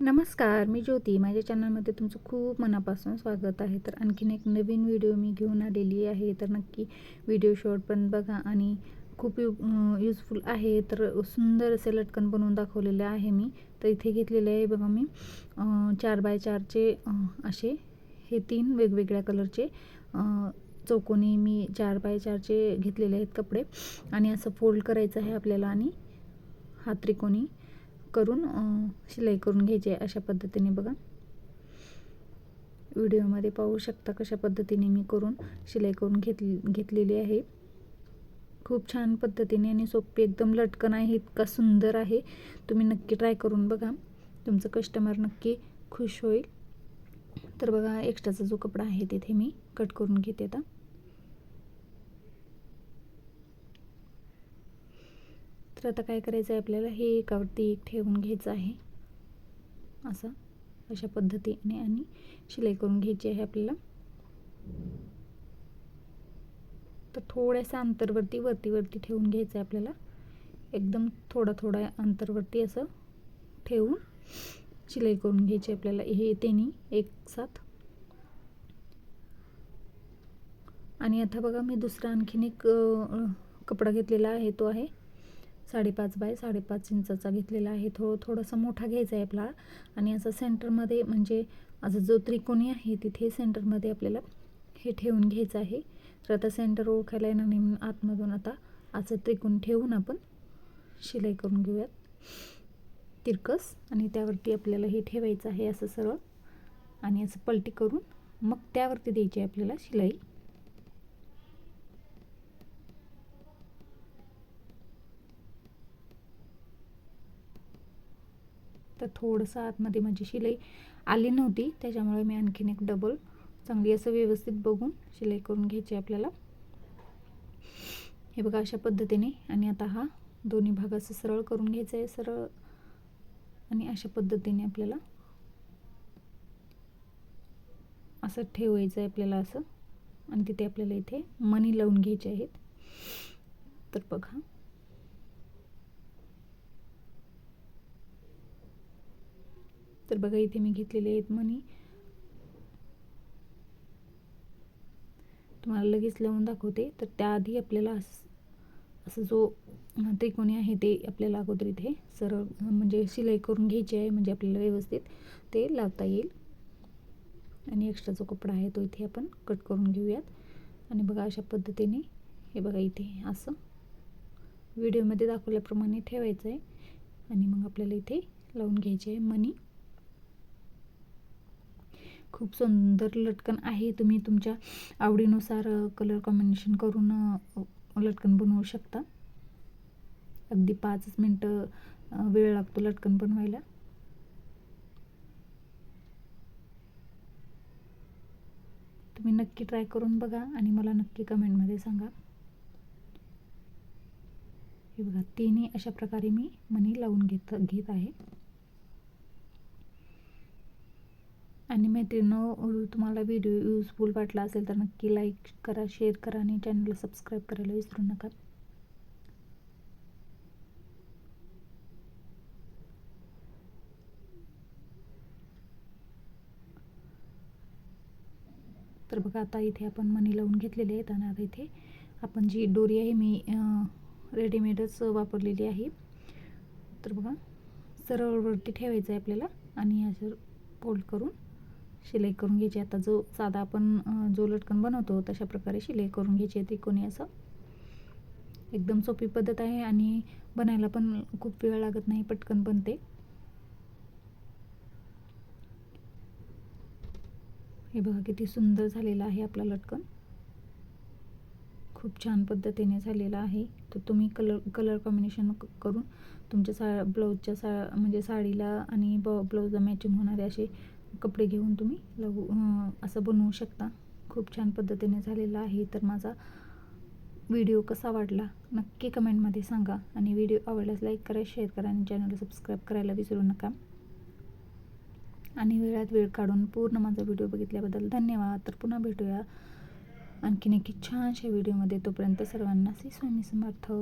नमस्कार मी ज्योती. माझ्या चॅनलमध्ये तुमचं खूप मनापासून स्वागत आहे. तर आणखीन एक नवीन व्हिडिओ मी घेऊन आलेली आहे. तर नक्की व्हिडिओ शॉर्ट पण बघा आणि खूप यू यूजफुल आहे. तर सुंदर असे लटकन बनवून दाखवलेले आहे मी. तर इथे घेतलेले आहे बघा मी चार बाय चारचे असे हे तीन वेगवेगळ्या कलरचे चौकोनी मी चार बाय चारचे घेतलेले आहेत कपडे. आणि असं फोल्ड करायचं आहे आपल्याला आणि हा त्रिकोणी करून शिलाई करून घ्यायची आहे अशा पद्धतीने बघा. व्हिडिओमध्ये पाहू शकता कशा पद्धतीने मी करून शिलाई करून घेतली घेतलेली आहे. खूप छान पद्धतीने आणि सोपी एकदम लटकन आहे इतका सुंदर आहे. तुम्ही नक्की ट्राय करून बघा. तुमचं कस्टमर नक्की खुश होईल. तर बघा एक्स्ट्राचा जो कपडा आहे तिथे मी कट करून घेते आता. तर आता काय करायचं आहे आपल्याला हे एकावरती एक ठेवून घ्यायचं आहे. असं अशा पद्धतीने आणि शिलाई करून घ्यायची आहे आपल्याला. तर थोड्याशा अंतरवरती वरती वरती ठेवून घ्यायचं आहे आपल्याला. एकदम थोडा थोडा अंतरवरती असं ठेवून शिलाई करून घ्यायची आपल्याला. हे त्यांनी एक साथ. आणि आता बघा मी दुसरा आणखीन एक कपडा घेतलेला आहे तो आहे साडेपाच बाय साडेपाच इंचाचा घेतलेला आहे. थोडं थोडासा मोठा घ्यायचा आहे आपला. आणि असं सेंटरमध्ये म्हणजे असं जो त्रिकोणी आहे तिथे सेंटरमध्ये आपल्याला हे ठेवून घ्यायचं आहे. तर आता सेंटर ओळखायला येणार नाही म्हणून आतमधून आता असं त्रिकोण ठेवून आपण शिलाई करून घेऊयात. तिरकस आणि त्यावरती आपल्याला हे ठेवायचं आहे असं सरळ. आणि असं पलटी करून मग त्यावरती द्यायची आहे आपल्याला शिलाई. तर थोडंसं आतमध्ये माझी शिलाई आली नव्हती त्याच्यामुळे मी आणखीन एक डबल चांगली असं व्यवस्थित बघून शिलाई करून घ्यायची आहे आपल्याला. हे बघा अशा पद्धतीने आणि आता हा दोन्ही भाग असं सरळ करून घ्यायचं आहे सरळ आणि अशा पद्धतीने आपल्याला असं ठेवायचं आहे आपल्याला असं. आणि तिथे आपल्याला इथे मनी लावून घ्यायचे आहेत. तर बघा. तर बघा इथे मी घेतलेले आहेत मनी तुम्हाला लगेच लावून दाखवते. तर त्याआधी आपल्याला असं असं जो त्रिकोणी आहे ते आपल्याला अगोदर इथे सरळ म्हणजे शिलाई करून घ्यायची आहे म्हणजे आपल्याला व्यवस्थित ते लावता येईल. आणि एक्स्ट्रा जो कपडा आहे तो इथे आपण कट करून घेऊयात. आणि बघा अशा पद्धतीने हे बघा इथे असं व्हिडिओमध्ये दाखवल्याप्रमाणे ठेवायचं आहे. आणि मग आपल्याला इथे लावून घ्यायचे आहे मनी खूप सुंदर लटकन आहे. तुम्ही तुमच्या आवडीनुसार कलर कॉम्बिनेशन करून लटकन बनवू शकता. अगदी पाचच मिनटं वेळ लागतो लटकन बनवायला. तुम्ही नक्की ट्राय करून बघा आणि मला नक्की कमेंटमध्ये सांगा. हे बघा तिन्ही अशा प्रकारे मी मनी लावून घेत घेत आहे. आणि मैत्रिणींनो तुम्हाला व्हिडिओ यूजफुल वाटला असेल तर नक्की लाईक करा शेअर करा आणि चॅनलला सबस्क्राईब करायला विसरू नका. तर बघा आता इथे आपण मनी लावून घेतलेले आहेत आणि आता इथे आपण जी दोरी आहे मी रेडीमेडच वापरलेली आहे. तर बघा सरळवरती ठेवायचं आहे आपल्याला आणि याच्यावर फोल्ड करून शिलाई करून घ्यायची. आता जो साधा आपण जो लटकन बनवतो तशा प्रकारे शिलाई करून घ्यायची आहे त्रिकोणी असं. एकदम सोपी पद्धत आहे आणि बनायला पण खूप वेळ लागत नाही पटकन बनते. हे बघा किती सुंदर झालेलं आहे आपला लटकन. खूप छान पद्धतीने झालेला आहे. तर तुम्ही कलर कलर कॉम्बिनेशन करून तुमच्या सा ब्लाऊजच्या सा म्हणजे साडीला आणि ब ब्लाऊजला मॅचिंग होणारे असे कपडे घेऊन तुम्ही लघु असं बनवू शकता. खूप छान पद्धतीने झालेला आहे. तर माझा व्हिडिओ कसा वाटला नक्की कमेंटमध्ये सांगा. आणि व्हिडिओ आवडल्यास लाईक करा शेअर करा आणि चॅनलला सबस्क्राईब करायला विसरू नका. आणि वेळात वेळ काढून पूर्ण माझा व्हिडिओ बघितल्याबद्दल धन्यवाद. तर पुन्हा भेटूया आणखीन एक छानशा व्हिडिओमध्ये. तोपर्यंत सर्वांना श्री स्वामी समर्थ.